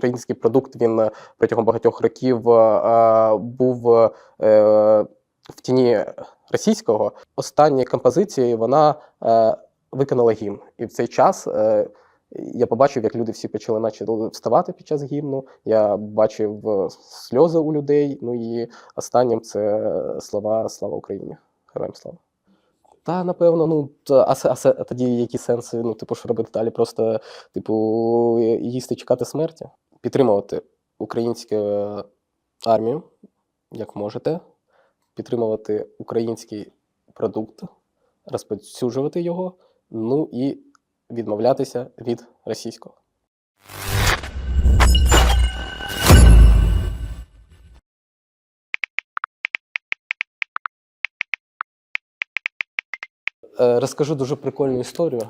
український продукт він е, протягом багатьох років е, був е, в тіні російського. Останні композиції вона виконала гімн. І в цей час я побачив, як люди всі почали наче вставати під час гімну. Я бачив сльози у людей. Ну і останнім це слова Слава Україні! Героям слава! Та напевно, ну а, а тоді які сенси? Ну, типу, що робити далі? Просто, типу, їсти, чекати смерті, підтримувати українську армію, як можете, підтримувати український продукт, розповсюджувати його, ну і відмовлятися від російського. Е, Розкажу дуже прикольну історію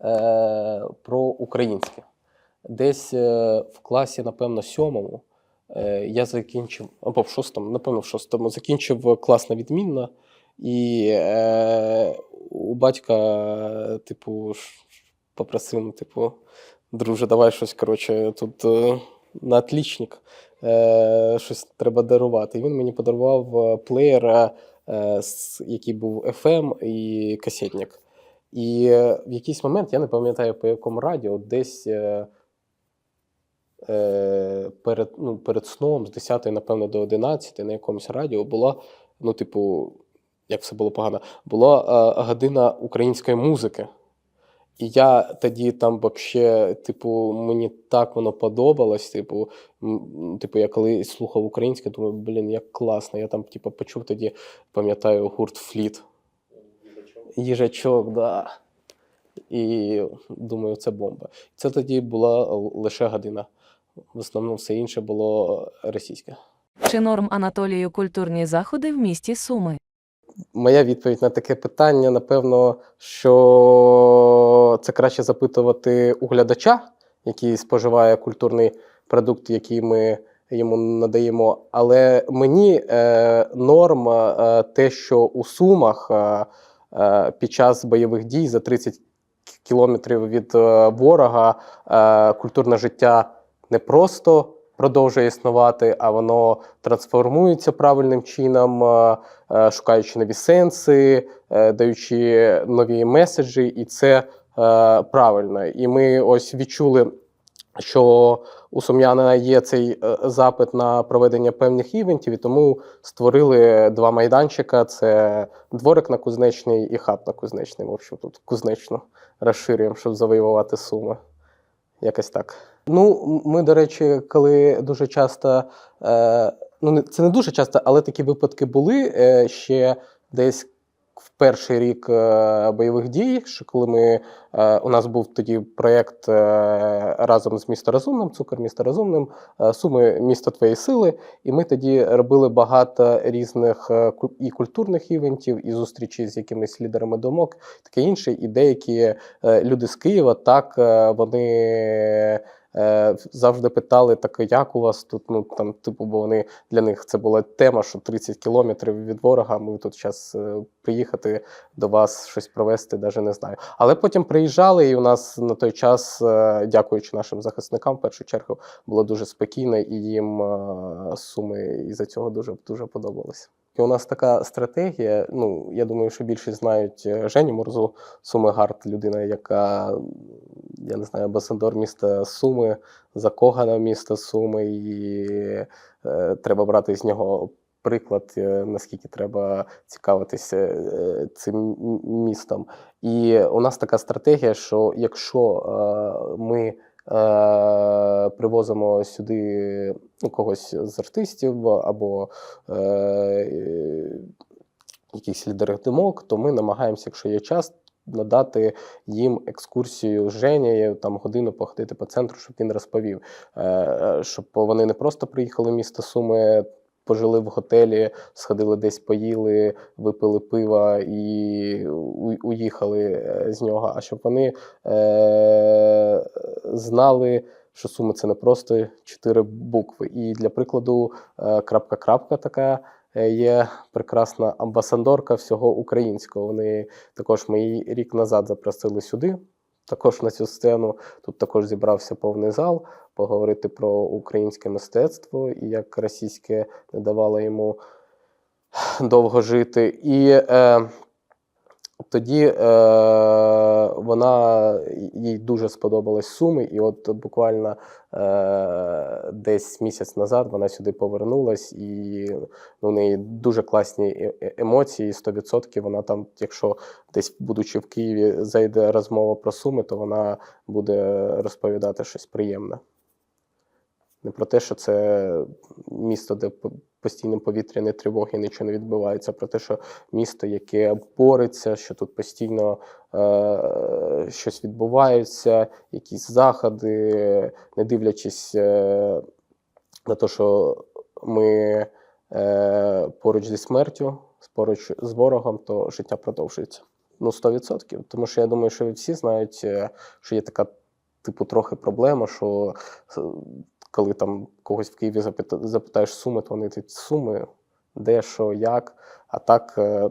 е, про українське. Десь е, в класі, напевно, сьомому е, я закінчив, або в шостому, напевно, в шостому, закінчив клас на відмінно, і е, у батька, типу, попросив, типу, друже, давай щось, коротше, тут е, на отлічник, е, щось треба дарувати. І він мені подарував е, плеєр, е, який був FM і касетник. І в якийсь момент, я не пам'ятаю по якому радіо, десь е, перед, ну, перед сном з 10, напевно, до 11 на якомусь радіо була, ну, типу, як все було погано, була е, година української музики. І я тоді там вообще, типу, мені так воно подобалось. Типу, типу, я коли слухав українське, думаю, блін, як класно. Я там, типу, почув тоді, пам'ятаю, гурт Фліт. Їжачок, да. І думаю, це бомба. Це тоді була лише година. В основному все інше було російське. Чи норм Анатолію культурні заходи в місті Суми? Моя відповідь на таке питання, напевно, що це краще запитувати у глядача, який споживає культурний продукт, який ми йому надаємо. Але мені е, норм е, те, що у Сумах е, е, під час бойових дій за 30 кілометрів від е, ворога е, культурне життя не просто продовжує існувати, а воно трансформується правильним чином, е, е, шукаючи нові сенси, е, даючи нові меседжі, і це правильно. І ми ось відчули, що у Сум'яна є цей запит на проведення певних івентів, і тому створили два майданчика: це дворик на Кузнечній і хаб на Кузнечній. В общем, тут кузнечно розширюємо, щоб завоювати суми. Якось так. Ну, ми, до речі, коли дуже часто, е, ну це не дуже часто, але такі випадки були е, ще десь в перший рік е, бойових дій, що коли ми, е, у нас був тоді проєкт е, разом з місто Розумним, цукор місто Розумним, суми місто твоєї сили. І ми тоді робили багато різних і культурних івентів, і зустрічі з якимись лідерами думок, таке інше. І деякі люди з Києва так вони. Е, Завжди питали, так як у вас тут? Ну там, типу, бо вони для них це була тема, що 30 кілометрів від ворога. Ми тут зараз приїхати до вас щось провести, навіть не знаю. Але потім приїжджали, і у нас на той час, е, дякуючи нашим захисникам, в першу чергу було дуже спокійно, і їм е, суми із-за цього дуже дуже подобалося. І у нас така стратегія. Ну я думаю, що більшість знають е, Женю Морзу, Суми Гарт, людина, яка я не знаю, амбасадор міста Суми, закохана в місто Суми, і е, треба брати з нього приклад, е, наскільки треба цікавитися е, цим містом. І у нас така стратегія, що якщо е, ми привозимо сюди ну, когось з артистів або е, е, якихось лідерів думок, то ми намагаємося, якщо є час, надати їм екскурсію з Женєю, там годину походити по центру, щоб він розповів, е, е, щоб вони не просто приїхали в місто Суми. Пожили в готелі, сходили десь поїли, випили пива і уїхали е, з нього. А щоб вони е- знали, що суми це не просто чотири букви. І для прикладу, е, крапка-крапка така е, є прекрасна амбасадорка всього українського. Вони також ми її рік назад запросили сюди. також на цю сцену. Тут також зібрався повний зал поговорити про українське мистецтво і як російське не давало йому довго жити. І е, тоді е, вона їй дуже сподобались суми, і от буквально е, десь місяць назад вона сюди повернулась, і ну, у неї дуже класні е- е- емоції. 100% вона там, якщо десь будучи в Києві, зайде розмова про суми, то вона буде розповідати щось приємне. Не про те, що це місто, де по- постійно повітряні тривоги, нічого не відбувається, а про те, що місто, яке бореться, що тут постійно е, щось відбувається, якісь заходи, не дивлячись е, на те, що ми е, поруч зі смертю, поруч з ворогом, то життя продовжується. Ну, 100%. Тому що я думаю, що всі знають, е, що є така, типу, трохи проблема, що е, коли там когось в Києві запита- запитаєш суми, то вони ті суми, де, що, як. А так е,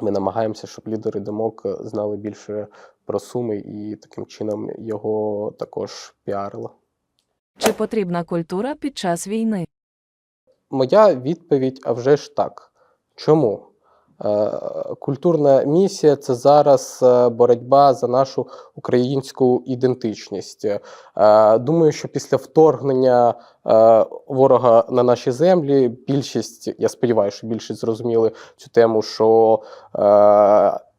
ми намагаємося, щоб лідери думок е, знали більше про суми і таким чином його також піарили. Чи потрібна культура під час війни? Моя відповідь, а вже ж так. Чому? Е, Культурна місія це зараз е, боротьба за нашу українську ідентичність. Е, Думаю, що після вторгнення ворога на наші землі більшість, я сподіваюся, що більшість зрозуміли цю тему, що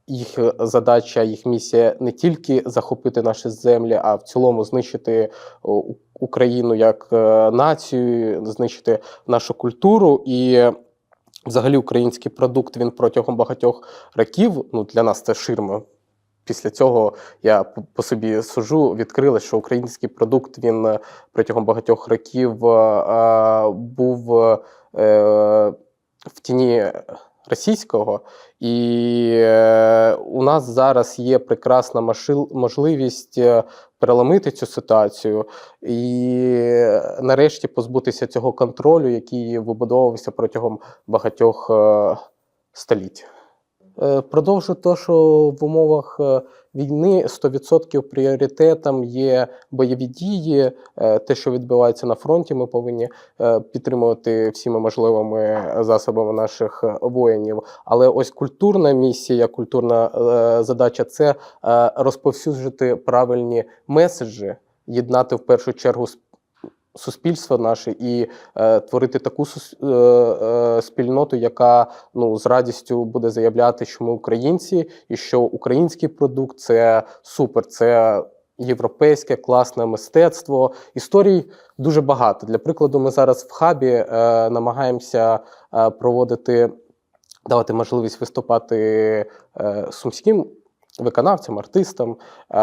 їх задача, їх місія не тільки захопити наші землі, а в цілому знищити Україну як націю, знищити нашу культуру і. Взагалі, український продукт він протягом багатьох років. Ну для нас це ширма. Після цього я по- собі сужу, відкрила, що український продукт він е, протягом багатьох років е, е, був в тіні російського, і е, у нас зараз є прекрасна машил- можливість е, переломити цю ситуацію і е, нарешті позбутися цього контролю, який вибудовувався протягом багатьох е, століть. Е, Продовжу те, що в умовах е, війни 100% пріоритетом є бойові дії. Е, Те, що відбувається на фронті, ми повинні підтримувати всіма можливими засобами наших воїнів. Але ось культурна місія, культурна задача це розповсюджити правильні меседжі, єднати в першу чергу суспільство наше і е, творити таку сус- е, е, спільноту, яка ну з радістю буде заявляти, що ми українці, і що український продукт це супер, це європейське класне мистецтво. Історій дуже багато. Для прикладу, ми зараз в хабі е, намагаємося е, проводити, давати можливість виступати е, сумським виконавцям, артистам. Е,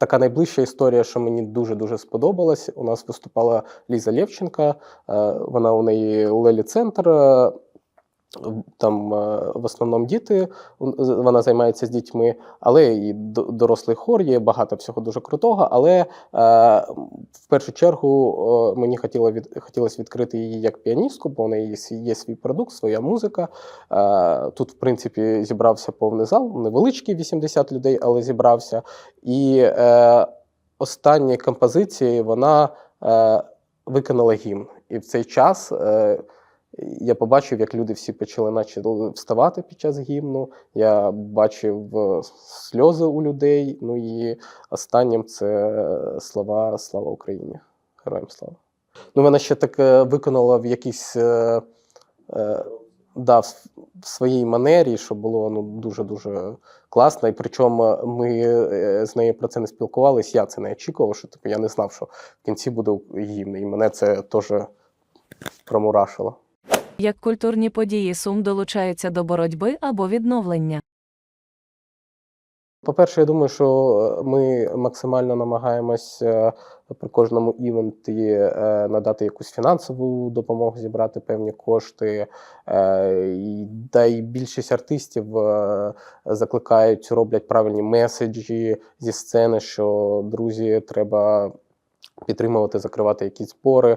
Така найближча історія, що мені дуже дуже сподобалась. У нас виступала Ліза Лєвченка. Е, Вона у неї Лелі Центр. Там е, в основному діти, вона займається з дітьми, але і дорослий хор є багато всього дуже крутого. Але е, в першу чергу мені хотіло від, хотілося відкрити її як піаністку, бо у неї є, свій- продукт, своя музика. Е, Тут, в принципі, зібрався повний зал, невеличкий 80 людей, але зібрався. І останні композиції вона виконала гімн. І в цей час я побачив, як люди всі почали наче вставати під час гімну. Я бачив е, сльози у людей. Ну і останнім це слова Слава Україні! Героям слава! Ну, вона ще так е, виконала в якійсь. Е, е, Да, в своїй манері, що було ну дуже дуже класно. І причому ми е, з нею про це не спілкувалися. Я це не очікував, що типу, я не знав, що в кінці буде гімн. І мене це теж промурашило. Як культурні події Сум долучаються до боротьби або відновлення? По-перше, я думаю, що е, ми максимально намагаємось е, при кожному івенті е, надати якусь фінансову допомогу, зібрати певні кошти. Та й більшість артистів закликають, роблять правильні меседжі зі сцени, що друзі, треба підтримувати, закривати якісь збори.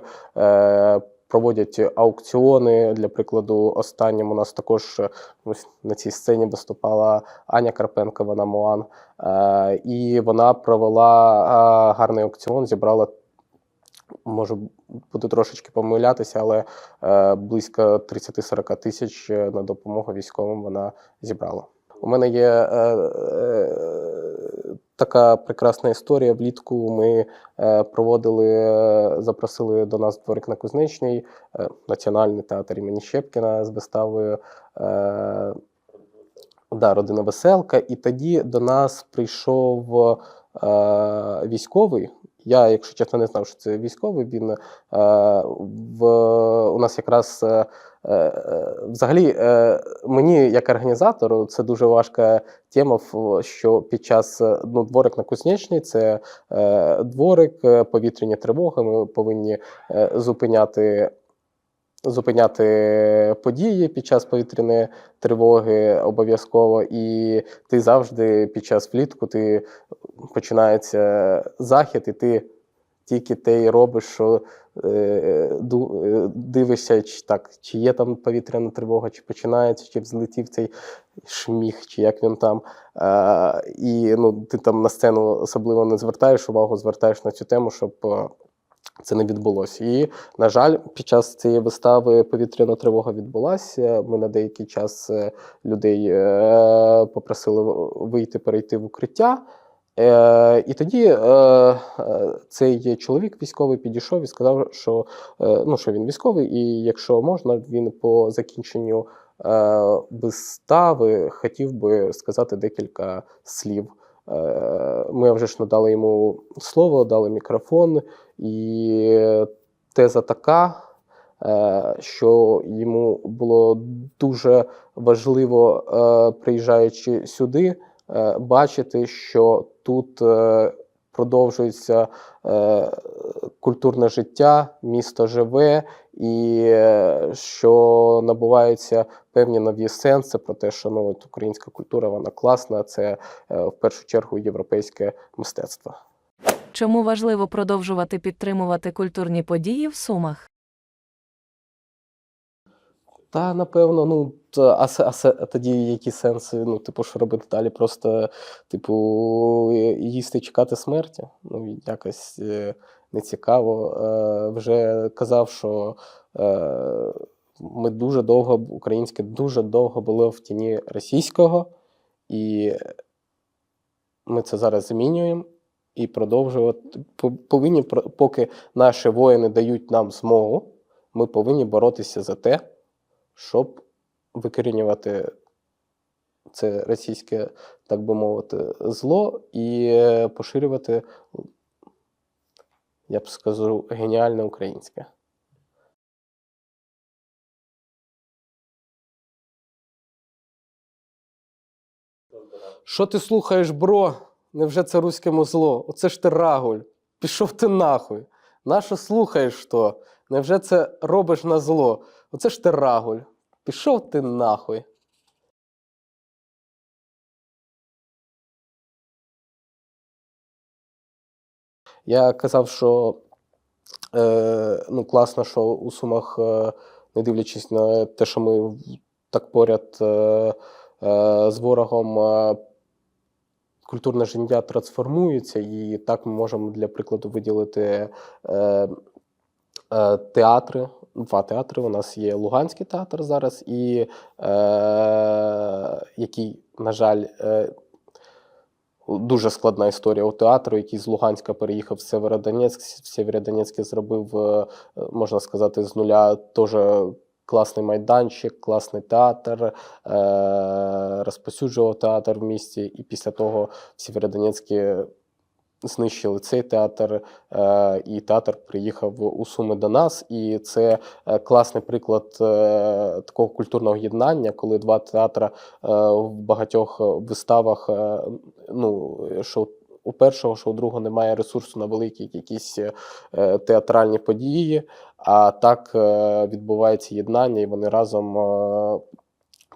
Проводять аукціони. Для прикладу, останнім у нас також е, ось на цій сцені виступала Аня Карпенко, вона Муан. Е, і вона провела е, гарний аукціон, зібрала. Можу буду трошечки помилятися, але близько 30-40 тисяч на допомогу військовим вона зібрала. У мене є така прекрасна історія. Влітку ми е, проводили, е, запросили до нас дворик на Кузнечній, е, Національний театр імені Щепкіна з виставою. Да, родина веселка, і тоді до нас прийшов е, військовий. Я, якщо чесно, не знав, що це військовий. Він е, в у нас якраз взагалі е, мені, як організатору, це дуже важка тема, що під час е, ну, дворик на Кузнечній це е, дворик, е, повітряні тривоги. Ми повинні е, зупиняти. Зупиняти події під час повітряної тривоги обов'язково, і ти завжди під час влітку ти починається захід, і ти тільки те й робиш, що е, е, дивишся, чи так, чи є там повітряна тривога, чи починається, чи взлетів цей шміг, чи як він там. Е, і ну, ти там на сцену особливо не звертаєш увагу, звертаєш на цю тему, щоб. е, Це не відбулося. І, на жаль, під час цієї вистави повітряна тривога відбулася. Ми на деякий час е, людей е, попросили вийти, перейти в укриття. Е, і тоді е, е, цей чоловік військовий підійшов і сказав, що, ну, що він військовий, і якщо можна, він по закінченню вистави хотів би сказати декілька слів. Ми вже ж надали йому слово, дали мікрофон, і теза така, що йому було дуже важливо, приїжджаючи сюди, бачити, що тут е, продовжується е, культурне життя, місто живе, і е, що набуваються певні нові сенси про те, що ну, от українська культура вона класна, це в першу чергу європейське мистецтво. Чому важливо продовжувати підтримувати культурні події в Сумах? Та напевно, ну а, а, а тоді які сенси? Ну, типу, що робити далі? Просто, типу, їсти чекати смерті. Ну, якось е, нецікаво. Е, вже казав, що е, ми дуже довго, українське дуже довго було в тіні російського, і ми це зараз змінюємо. І продовжувати по- повинні, поки наші воїни дають нам змогу, ми повинні боротися за те, щоб викорінювати це російське, так би мовити, зло і е, поширювати, я б скажу, геніальне українське. Що ти слухаєш, бро? Невже це руське музло? Оце ж ти рагуль. Пішов ти нахуй. Нащо слухаєш то? Невже це робиш на зло? Оце ж ти рагуль. Пішов ти нахуй. Я казав, що е, ну, класно, що у Сумах, е, не дивлячись на те, що ми так поряд е, е, з ворогом, е, культурне життя трансформується, і так ми можемо для прикладу виділити е, е, театри. Два театри. У нас є Луганський театр зараз, і е, який, на жаль, е, дуже складна історія у театру, який з Луганська переїхав в Северодонецьк. В Северодонецьку зробив, е, можна сказати, з нуля теж класний майданчик, класний театр, е, розпосюджував театр в місті, і після того в Сєвєродонецьку знищили цей театр, е, і театр приїхав у Суми до нас. І це е, класний приклад е, такого культурного єднання, коли два театри в багатьох виставах, ну, що у першого, що у другого немає ресурсу на великі якісь театральні події, а так відбувається єднання, і вони разом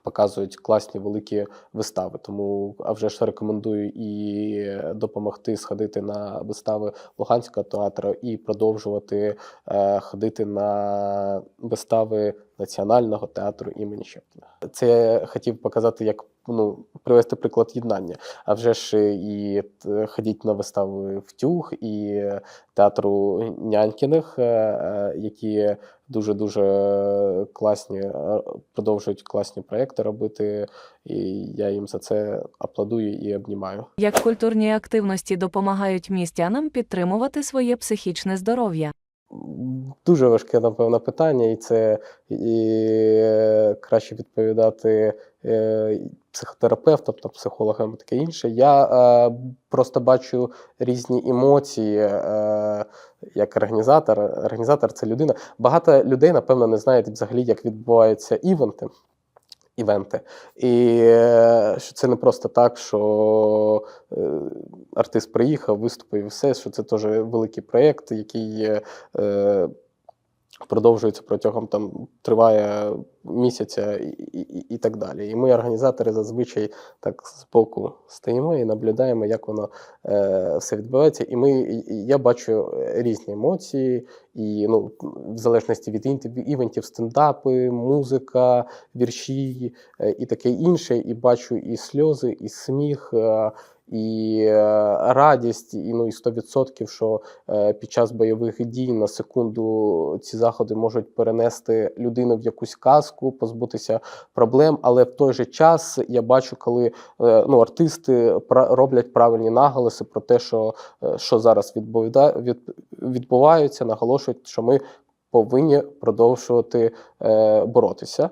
показують класні великі вистави. Тому а вже ж рекомендую і допомогти сходити на вистави Луганського театру і продовжувати е, ходити на вистави Національного театру імені Щепкіна. Це я хотів показати, як ну, привести приклад єднання. А вже ж і ходіть на вистави втюг і театру Нянькіних, е, е, які дуже дуже класні, е, продовжують класні проекти робити. І я їм за це аплодую і обнімаю. Як культурні активності допомагають містянам підтримувати своє психічне здоров'я? Дуже важке, напевно, питання, і це і е, краще відповідати е, психотерапевтам та психологам таке інше. Я е, просто бачу різні емоції е, як організатор. Організатор це людина. Багато людей, напевно, не знають взагалі, як відбуваються івенти. Івенти. І е, що це не просто так, що е, артист приїхав, виступив і все, що це теж великий проєкт, який є? е, продовжується протягом там триває місяця і, і, і так далі. І ми, організатори, зазвичай так збоку стоїмо і наблюдаємо, як воно е, все відбувається. І ми я бачу е, різні емоції, і ну, в залежності від івентів, стендапи, музика, вірші е, і таке інше. І бачу і сльози, і сміх. е, І е, радість, і ну і 100%, що е, під час бойових дій на секунду ці заходи можуть перенести людину в якусь казку, позбутися проблем. Але в той же час я бачу, коли е, ну, артисти роблять правильні наголоси про те, що, що зараз відбуває, від, відбувається, наголошують, що ми повинні продовжувати боротися.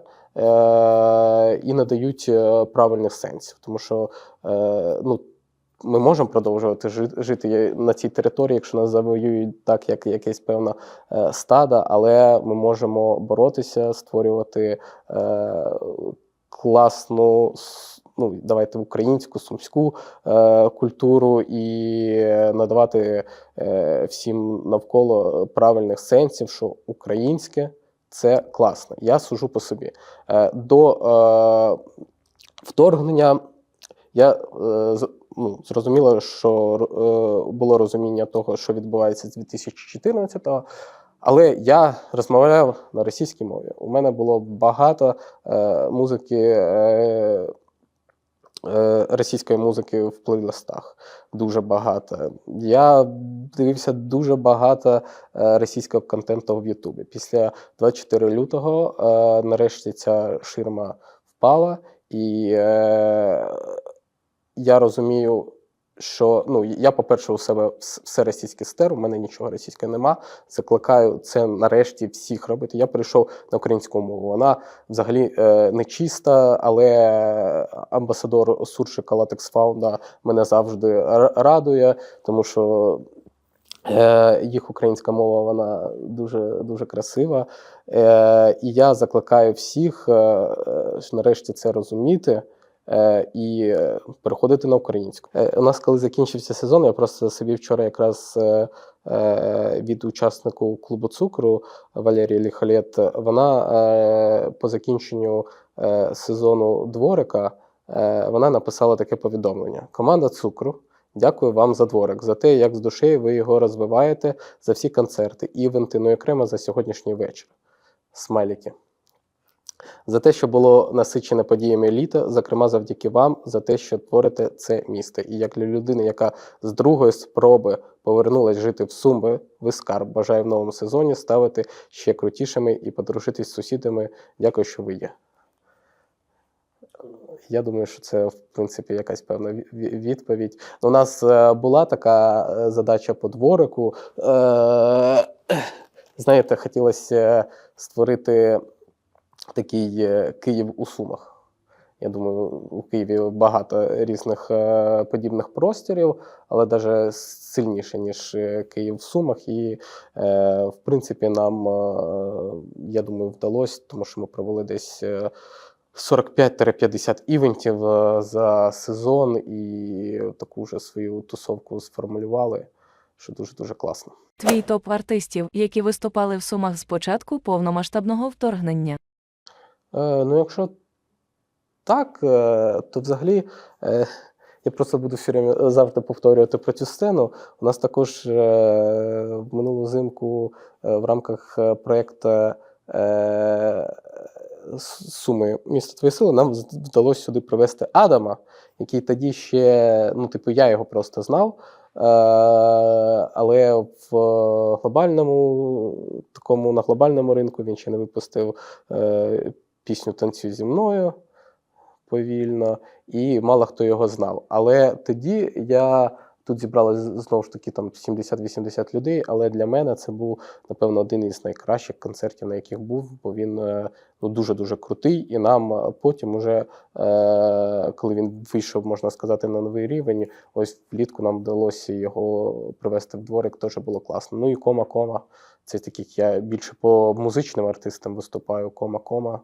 І надають правильних сенсів, тому що ну, ми можемо продовжувати жи- жити на цій території, якщо нас завоюють так, як якесь певне е, стадо, але ми можемо боротися, створювати е, класну, ну давайте українську, сумську е, культуру і надавати е, всім навколо правильних сенсів, що українське це класно. Я сужу по собі. Е, до е, вторгнення я е, ну, зрозуміло, що е, було розуміння того, що відбувається з 2014-го. Але я розмовляв на російській мові. У мене було багато е, музики, е, е, російської музики в плейлистах. Дуже багато. Я дивився дуже багато е, російського контенту в Ютубі. Після 24 лютого е, нарешті ця ширма впала, і я розумію, що ну я, по-перше, у себе все російське стер, у мене нічого російського нема. Закликаю це нарешті всіх робити. Я перейшов на українську мову. Вона взагалі е, не чиста, але амбасадор Суршика Латекс Фаунда мене завжди радує, тому що. Е, їх українська мова вона дуже дуже красива. Е, і я закликаю всіх е, е, нарешті це розуміти і е, переходити на українську. Е, у нас, коли закінчився сезон, я просто собі вчора якраз е, е, від учаснику клубу цукру Валерії Ліхалет, вона е, по закінченню е, сезону дворика е, вона написала таке повідомлення: Команда цукру. Дякую вам за дворик, за те, як з душею ви його розвиваєте, за всі концерти, івенти, ну і окремо за сьогоднішній вечір. Смайліки. За те, що було насичене подіями літа, зокрема завдяки вам, за те, що творите це місто. І як для людини, яка з другої спроби повернулась жити в Сумби, ви скарб. Бажаю в новому сезоні ставити ще крутішими і подружитись з сусідами. Дякую, що ви є. Я думаю, що це в принципі якась певна ві- ві- відповідь. У нас е, була така е, задача по дворику. Е, знаєте, хотілося створити такий е, Київ у Сумах. Я думаю, у Києві багато різних е, подібних просторів, але навіть сильніше, ніж е, Київ в Сумах. І, в принципі, нам, я думаю, вдалося, тому що ми провели десь. е, 45-50 івентів за сезон і таку вже свою тусовку сформулювали, що дуже-дуже класно. Твій топ артистів, які виступали в Сумах з початку повномасштабного вторгнення. Е, ну, якщо так, е, то взагалі е, я просто буду завжди повторювати про цю сцену. У нас також в минулу зимку в рамках проєкту Суми місто твої сили нам вдалося сюди привезти Адама, який тоді ще, ну, типу, я його просто знав. Але в глобальному такому на глобальному ринку він ще не випустив пісню Танцюй зі мною повільно, і мало хто його знав. Але тоді я тут зібралось знову ж таки там 70-80 людей. Але для мене це був напевно один із найкращих концертів, на яких був, бо він е, ну дуже дуже крутий. І нам е, потім, уже е, коли він вийшов, можна сказати, на новий рівень, ось влітку нам вдалося його привести в дворик. Теж було класно. Ну і кома кома. Це таких я більше по музичним артистам виступаю. Кома кома.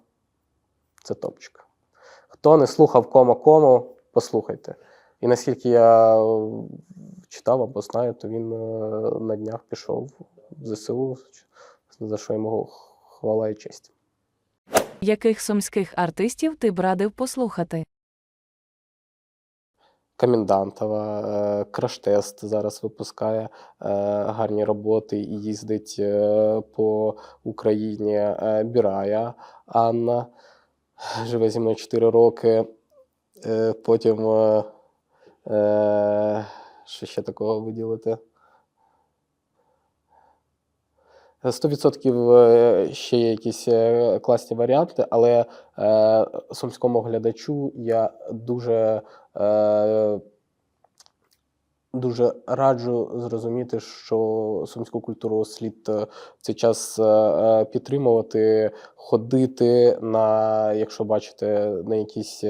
Це топчик. Хто не слухав кома кому, послухайте. І наскільки я е, читав або знаю, то він е, на днях пішов в ЗСУ, за що йому хвала і честь. Яких сумських артистів ти б радив послухати? Комендантова, е, Краш-тест зараз випускає гарні роботи і їздить по Україні. Бірая Анна живе зі мною 4 роки. Е, Потім е, е, що ще такого виділити? 100% е, ще є якісь класні варіанти, але е, сумському глядачу я дуже, е, дуже раджу зрозуміти, що сумську культуру слід е, в цей час е, е, підтримувати, ходити на, якщо бачите, на якісь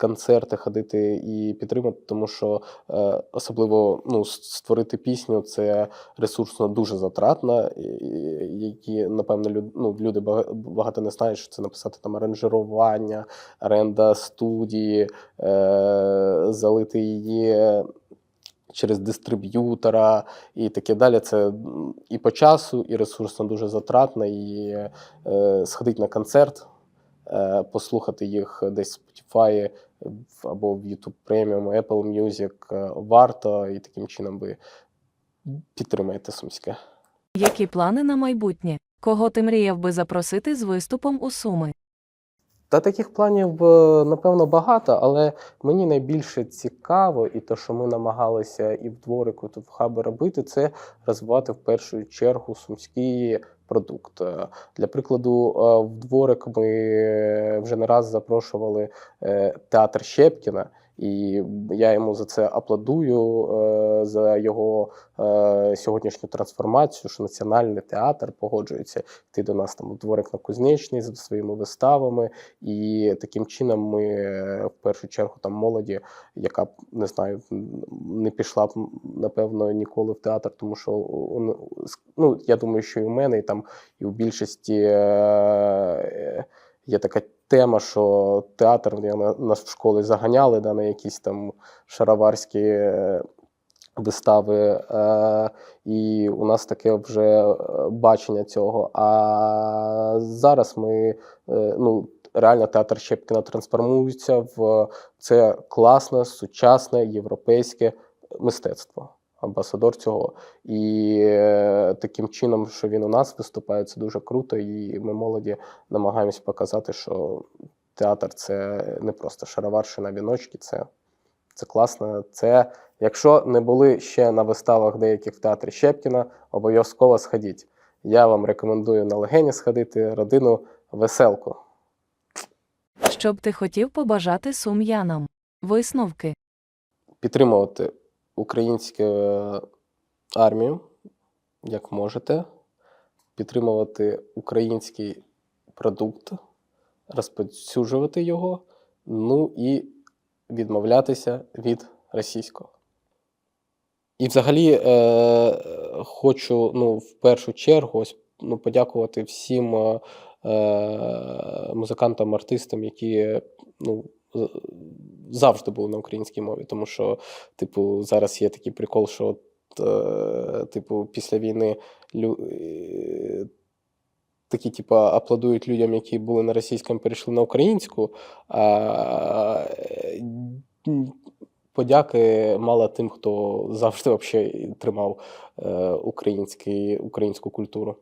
концерти, ходити і підтримати, тому що е, особливо ну, створити пісню це ресурсно дуже затратно, які, напевно, люд, ну, люди багато не знають, що це написати там аранжирування, оренда студії, е, залити її через дистриб'ютора і таке далі. Це і по часу, і ресурсно дуже затратно, і е, сходити на концерт, е, послухати їх десь в Spotify або в YouTube Premium, Apple Music е, варто, і таким чином ви підтримаєте сумське. Які плани на майбутнє? Кого ти мріяв би запросити з виступом у Суми? Та таких планів, е, напевно, багато, але мені найбільше цікаво, і те, що ми намагалися і в дворику, тут в хабі робити, це розвивати в першу чергу сумський продукт. Е, Для прикладу, е, в дворик ми вже не раз запрошували е, театр Щепкіна. І я йому за це аплодую е, за його е, сьогоднішню трансформацію, що національний театр погоджується йти до нас там у дворик на Кузнечний зі своїми виставами. І таким чином ми е, в першу чергу там молоді, яка не знаю, не пішла б напевно ніколи в театр, тому що у- у- с- ну, я думаю, що і у мене, і там і у більшості є така тема, що театр нас в школі заганяли да, на якісь там шароварські. е, Вистави, е, і у нас таке вже е, бачення цього. А зараз ми е, ну, реально театр Щепкіна трансформується в це класне, сучасне європейське мистецтво. Амбасадор цього. І е, таким чином, що він у нас виступає, це дуже круто. І ми молоді намагаємось показати, що театр це не просто шароварщина, віночки, це, це класно. Це, якщо не були ще на виставах деяких в театрі Щепкіна, обов'язково сходіть. Я вам рекомендую на легені сходити родину веселку. Що б ти хотів побажати сум'янам? Висновки. підтримувати українську е, армію, як можете, підтримувати український продукт, розповсюджувати його, ну і відмовлятися від російського. І взагалі е, хочу ну, в першу чергу ось, ну, подякувати всім е, е, музикантам, артистам, які ну, завжди були на українській мові. Тому що, типу, зараз є такий прикол, що от, е, типу, після війни лю, е, такі, типа, аплодують людям, які були на російському, перейшли на українську. А е, подяки мало тим, хто завжди вообще тримав український, українську культуру.